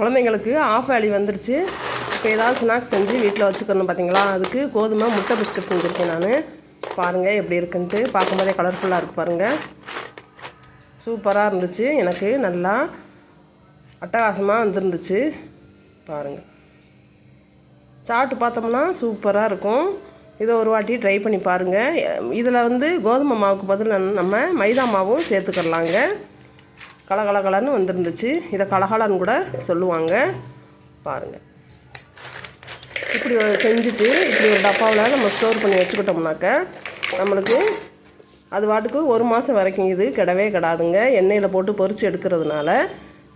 குழந்தைங்களுக்கு ஆஃப் வேலி வந்துருச்சு. இப்போ ஏதாவது ஸ்நாக்ஸ் செஞ்சு வீட்டில் வச்சுக்கணும் பார்த்தீங்களா அதுக்கு கோதுமை முட்டை பிஸ்கட் செஞ்சுருக்கேன் நான். பாருங்கள் எப்படி இருக்குன்ட்டு. பார்க்கும்போதே கலர்ஃபுல்லாக இருக்குது பாருங்கள் சூப்பராக இருந்துச்சு. எனக்கு நல்லா அட்டகாசமாக வந்துருந்துச்சு. பாருங்கள் சாப்பிட்டு பார்த்தோம்னா சூப்பராக இருக்கும். இதை ஒரு வாட்டி ட்ரை பண்ணி பாருங்கள் இதில் வந்து கோதுமை மாவுக்கு பதில் நம்ம- மைதா மாவும் சேர்த்துக்கலாங்க. கலகலகலன்னு வந்துருந்துச்சு. இதை கலகலன்னு கூட சொல்லுவாங்க. பாருங்கள் இப்படி செஞ்சுட்டு இப்படி ஒரு டப்பாவில் நம்ம ஸ்டோர் பண்ணி வச்சுக்கிட்டோம்னாக்க நம்மளுக்கு அது வாட்டுக்கு ஒரு மாதம் வரைக்கும் இது கிடவே கிடாதுங்க. எண்ணெயில் போட்டு பொறிச்சு எடுக்கிறதுனால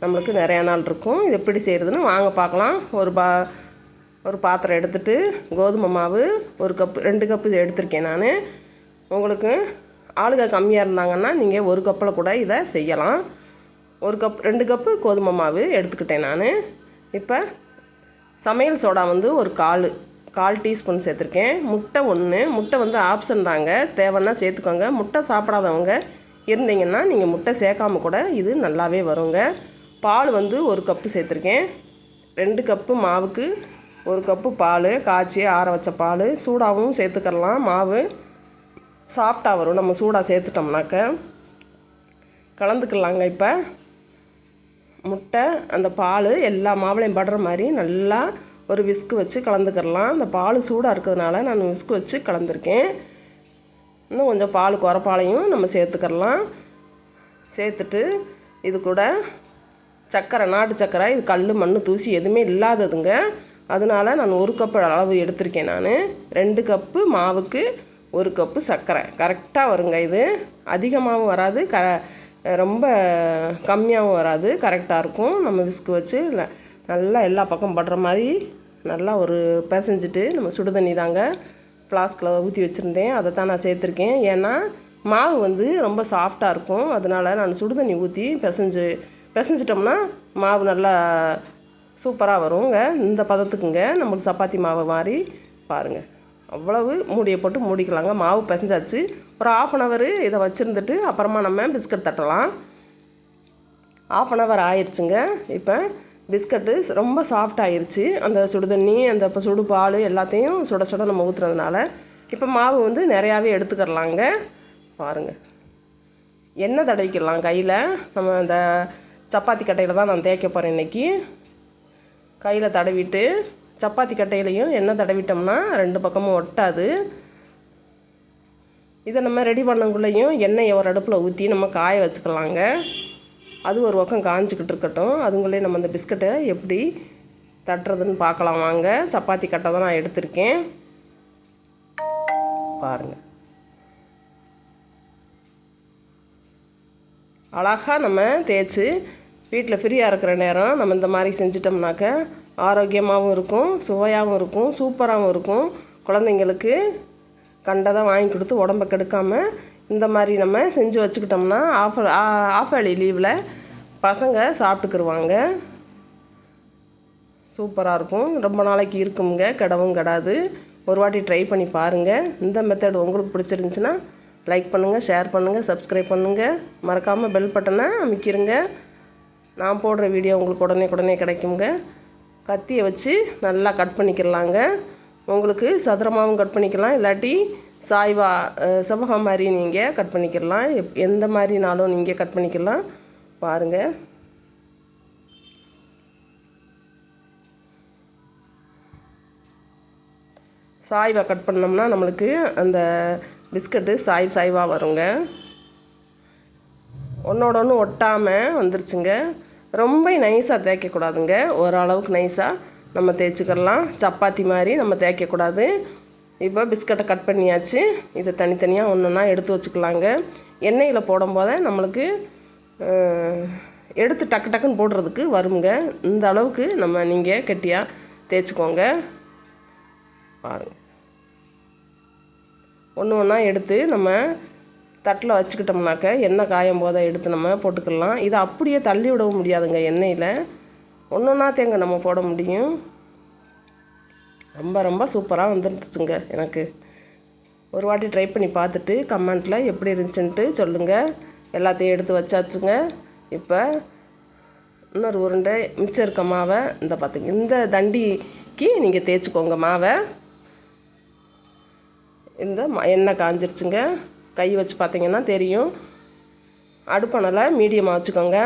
நம்மளுக்கு நிறையா நாள் இருக்கும். இது எப்படி செய்கிறதுன்னு வாங்க பார்க்கலாம். ஒரு பா ஒரு பாத்திரம் எடுத்துட்டு கோதுமை மாவு ஒரு கப்பு ரெண்டு கப்பு எடுத்திருக்கேன் நான். உங்களுக்கு ஆளுக கம்மியாக இருந்தாங்கன்னா நீங்கள் ஒரு கப்பில் கூட இதை செய்யலாம். ஒரு கப் ரெண்டு கப்பு கோதுமை மாவு எடுத்துக்கிட்டேன் நான். இப்போ சமையல் சோடா வந்து ஒரு கால் கால் டீஸ்பூன் சேர்த்துருக்கேன். முட்டை ஒன்று முட்டை வந்து ஆப்ஷன் தாங்க. தேவைன்னா சேர்த்துக்கோங்க. முட்டை சாப்பிடாதவங்க இருந்தீங்கன்னா நீங்கள் முட்டை சேர்க்காம கூட இது நல்லாவே வருங்க. பால் வந்து ஒரு கப்பு சேர்த்துருக்கேன். ரெண்டு கப்பு மாவுக்கு ஒரு கப்பு பால் காய்ச்சி ஆற வச்ச பால் சூடாகவும் சேர்த்துக்கலாம் மாவு சாஃப்டாக வரும். நம்ம சூடாக சேர்த்துட்டோம்னாக்க. கலந்துக்கலாங்க இப்போ. முட்டை அந்த பால் எல்லா மாவுளையும் படுற மாதிரி நல்லா ஒரு விஸ்கு வச்சு கலந்துக்கிடலாம் அந்த பால் சூடாக இருக்கிறதுனால நான் விஸ்கு வச்சு கலந்துருக்கேன். இன்னும் கொஞ்சம் பால் குறப்பாலையும் நம்ம சேர்த்துக்கிடலாம் சேர்த்துட்டு இது கூட சர்க்கரை நாட்டு சர்க்கரை இது கல் மண் தூசி எதுவுமே இல்லாததுங்க. அதனால நான் ஒரு கப்பு அளவு எடுத்திருக்கேன் நான். ரெண்டு கப்பு மாவுக்கு ஒரு கப்பு சர்க்கரை கரெக்டாக வருங்க இது. அதிகமாகவும் வராது. க ரொம்ப கம்மியாகவும் வராது கரெக்டாக இருக்கும். நம்ம விஸ்கு வச்சு நல்லா எல்லா பக்கம் படுற மாதிரி நல்லா ஒரு பிசைஞ்சிட்டு நம்ம சுடுதண்ணி தாங்க ஃப்ளாஸ்கில் ஊற்றி வச்சுருந்தேன். அதை தான் நான் சேர்த்துருக்கேன். ஏன்னா மாவு வந்து ரொம்ப சாஃப்டாக இருக்கும். அதனால நான் சுடு தண்ணி ஊற்றி பிசைஞ்சு பிசைஞ்சிட்டோம்னா மாவு நல்லா சூப்பராக வருங்க. இந்த பதத்துக்குங்க. நம்மளுக்கு சப்பாத்தி மாவு மாதிரி பாருங்கள் அவ்வளவு மூடியை போட்டு மூடிக்கலாங்க. மாவு பிசைஞ்சாச்சு. ஒரு ஆஃப் அன் ஹவர் இதை வச்சுருந்துட்டு அப்புறமா நம்ம பிஸ்கட் தட்டலாம். ஆஃப் அன் ஹவர் ஆயிடுச்சுங்க இப்போ பிஸ்கட்டு ரொம்ப சாஃப்ட் ஆயிடுச்சு அந்த சுடுதண்ணி அந்த இப்போ சுடு பால் எல்லாத்தையும் சுட சுட நம்ம ஊற்றுறதுனால இப்போ மாவு வந்து நிறையாவே எடுத்துக்கிறலாங்க. பாருங்கள் எண்ணெய் தடவிக்கலாம் கையில். நம்ம இந்த சப்பாத்தி கட்டையில் தான் நான் தேய்க்க போகிறேன் இன்றைக்கி கையில் தடவிட்டு சப்பாத்தி கட்டையிலையும் எண்ணெய் தடவிட்டோம்னா ரெண்டு பக்கமும் ஒட்டாது. இதை நம்ம ரெடி பண்ணக்குள்ளேயும் எண்ணெயை ஒரு அடுப்பில் ஊற்றி நம்ம காய வச்சுக்கலாங்க. அது ஒரு பக்கம் காஞ்சிக்கிட்டு இருக்கட்டும். அதுங்களே நம்ம அந்த பிஸ்கட்டை எப்படி தட்டுறதுன்னு பார்க்கலாம் வாங்க. சப்பாத்தி கட்டை தான் நான் எடுத்திருக்கேன். பாருங்கள் அழகாக நம்ம தேய்ச்சி வீட்டில் ஃப்ரீயாக இருக்கிற நேரம் நம்ம இந்த மாதிரி செஞ்சிட்டோம்னாக்க ஆரோக்கியமாகவும் இருக்கும் சுவையாகவும் இருக்கும் சூப்பராகவும் இருக்கும். குழந்தைங்களுக்கு கண்டதை வாங்கி கொடுத்து உடம்ப கெடுக்காமல் இந்த மாதிரி நம்ம செஞ்சு வச்சுக்கிட்டோம்னா ஆஃப் ஆஃப் வேலி லீவில் பசங்க சாப்பிட்டுக்குருவாங்க. சூப்பராக இருக்கும். ரொம்ப நாளைக்கு இருக்குங்க கிடவும் கிடாது. ஒரு வாட்டி ட்ரை பண்ணி பாருங்கள் இந்த மெத்தட் உங்களுக்கு பிடிச்சிருந்துச்சுன்னா லைக் பண்ணுங்கள் ஷேர் பண்ணுங்கள் சப்ஸ்கிரைப் பண்ணுங்கள் மறக்காமல் பெல் பட்டனை அமைக்கிருங்க. நான் போடுற வீடியோ உங்களுக்கு உடனே உடனே கிடைக்குங்க. கத்தியை வச்சு நல்லா கட் பண்ணிக்கிறலாங்க உங்களுக்கு சதுரமாகவும் கட் பண்ணிக்கலாம். இல்லாட்டி சாய்வா அஹ், செவ்வகம் மாதிரி நீங்கள் கட் பண்ணிக்கலாம். எப் எந்த மாதிரினாலும் நீங்கள் கட் பண்ணிக்கலாம். பாருங்கள் சாய்வாக கட் பண்ணோம்னா நம்மளுக்கு அந்த பிஸ்கட்டு சாய் சாய்வாக வருங்க. ஒன்றோட ஒன்று ஒட்டாமல் வந்துருச்சுங்க. ரொம்ப நைஸாக தேய்க்கக்கூடாதுங்க. ஓரளவுக்கு நைஸாக நம்ம தேய்ச்சிக்கிடலாம் சப்பாத்தி மாதிரி நம்ம தேய்க்கக்கூடாது. இப்போ பிஸ்கட்டை கட் பண்ணியாச்சு. இதை தனித்தனியாக ஒன்று ஒன்றா எடுத்து வச்சுக்கலாங்க. எண்ணெயில் போடும்போதே நம்மளுக்கு எடுத்து டக்கு டக்குன்னு போடுறதுக்கு வருங்க. இந்த அளவுக்கு நம்ம நீங்கள் கெட்டியாக தேய்ச்சிக்கோங்க. பாருங்கள் ஒன்று ஒன்றா எடுத்து நம்ம தட்டில் வச்சுக்கிட்டோம்னாக்க எண்ணெய் காயும் போதை எடுத்து நம்ம போட்டுக்கலாம். இதை அப்படியே தள்ளி விடவும் முடியாதுங்க எண்ணெயில். ஒன்று ஒன்றா தேங்க நம்ம போட முடியும். ரொம்ப ரொம்ப சூப்பராக வந்துருந்துச்சுங்க எனக்கு. ஒரு வாட்டி ட்ரை பண்ணி பார்த்துட்டு கமெண்ட்டில் எப்படி இருந்துச்சுன்ட்டு சொல்லுங்கள் எல்லாத்தையும் எடுத்து வச்சாச்சுங்க. இப்போ இன்னொரு உருண்டை மிச்சம் இருக்க மாவை இந்த பார்த்துங்க இந்த தண்டிக்கு நீங்கள் தேய்ச்சிக்கோங்க மாவை. இந்த எண்ணெய் காஞ்சிருச்சுங்க. கை வச்சு பார்த்தீங்கன்னா தெரியும். அடுப்பணலை மீடியமாக வச்சுக்கோங்க.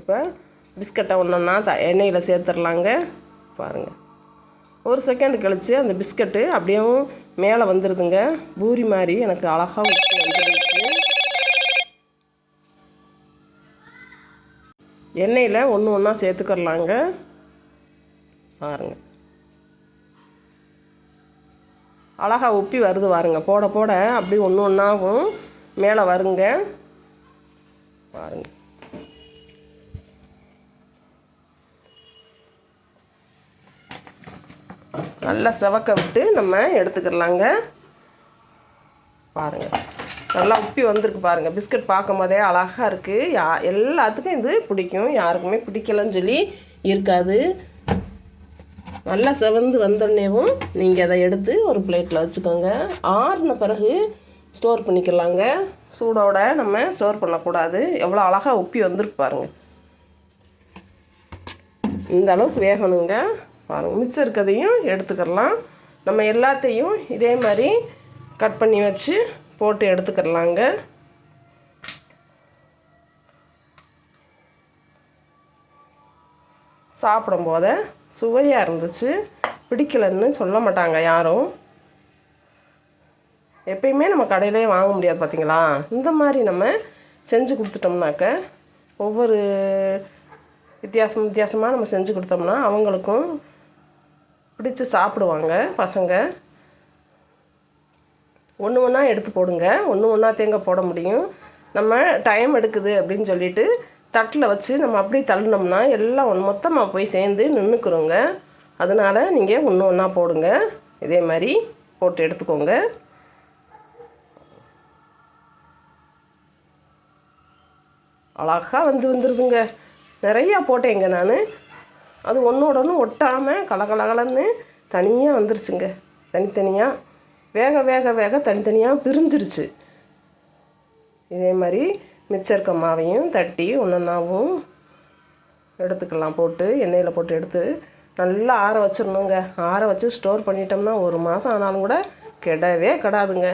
இப்போ பிஸ்கட்டை ஒன்றா த எண்ணெயில் சேர்த்துடலாங்க பாருங்கள் ஒரு செகண்ட் கழித்து அந்த பிஸ்கட்டு அப்படியே மேலே வந்துடுதுங்க பூரி மாதிரி எனக்கு அழகாக உப்பு வந்துருந்துச்சு எண்ணெயில் ஒன்று ஒன்றா சேர்த்துக்கிறலாங்க. பாருங்கள் அழகா உப்பி வருது பாருங்க. போட போட அப்படி ஒன்று ஒன்றாகும் மேலே வருங்க. பாருங்க. நல்லா செவக்க விட்டு நம்ம எடுத்துக்கிறலாங்க. பாருங்க. நல்லா உப்பி வந்திருக்கு பாருங்க. பிஸ்கட் பார்க்கும் போதே அழகாக இருக்குது யா எல்லாத்துக்கும் இது பிடிக்கும். யாருக்குமே பிடிக்கலன்னு சொல்லி இருக்காது. நல்லா செவந்து வந்தோடனேவும் நீங்கள் அதை எடுத்து ஒரு பிளேட்டில் வச்சுக்கோங்க. ஆறின பிறகு ஸ்டோர் பண்ணிக்கலாங்க. சூடோட நம்ம ஸ்டோர் பண்ணக்கூடாது. எவ்வளோ அழகாக உப்பி வந்துருக்கு பாருங்கள் இந்த அளவுக்கு வேகணுங்க. பாருங்கள் மிச்சம் இருக்கிறதையும் எடுத்துக்கிடலாம் நம்ம எல்லாத்தையும் இதே மாதிரி கட் பண்ணி வச்சு போட்டு எடுத்துக்கிடலாங்க சாப்பிடும்போது சுவையாக இருந்துச்சு. பிடிக்கலன்னு சொல்ல மாட்டாங்க யாரும். எப்பயுமே நம்ம கடையிலே வாங்க முடியாது பார்த்தீங்களா இந்த மாதிரி நம்ம செஞ்சு கொடுத்துட்டோம்னாக்க ஒவ்வொரு வித்தியாசம் வித்தியாசமாக நம்ம செஞ்சு கொடுத்தோம்னா அவங்களுக்கும் பிடிச்சி சாப்பிடுவாங்க பசங்க. ஒன்று ஒன்றா எடுத்து போடுங்க. ஒன்று ஒன்றா தேங்காய் போட முடியும். நம்ம டைம் எடுக்குது அப்படின்னு சொல்லிட்டு தட்டில் வச்சு நம்ம அப்படியே தள்ளினோம்னா எல்லாம் ஒன்று மொத்தமாக போய் சேர்ந்து நின்றுக்குறோங்க அதனால் நீங்கள் ஒன்று ஒன்றா போடுங்க. இதே மாதிரி போட்டு எடுத்துக்கோங்க. அழகா வந்து வந்துடுதுங்க நிறையா போட்டேங்க நான். அது ஒன்றோட ஒன்று ஒட்டாமல் கலகலகலன்னு தனியாக வந்துருச்சுங்க. தனித்தனியாக வேக வேக வேக தனித்தனியாக பிரிஞ்சிருச்சு. இதே மாதிரி மிச்சம் இருக்க மாவையும் தட்டி ஒன்றொன்னாவும் எடுத்துக்கலாம் போட்டு எண்ணெயில் போட்டு எடுத்து நல்லா ஆற வச்சிடணுங்க ஆற வச்சு ஸ்டோர் பண்ணிட்டோம்னா ஒரு மாதம் ஆனாலும் கூட கெடவே கெடாதுங்க.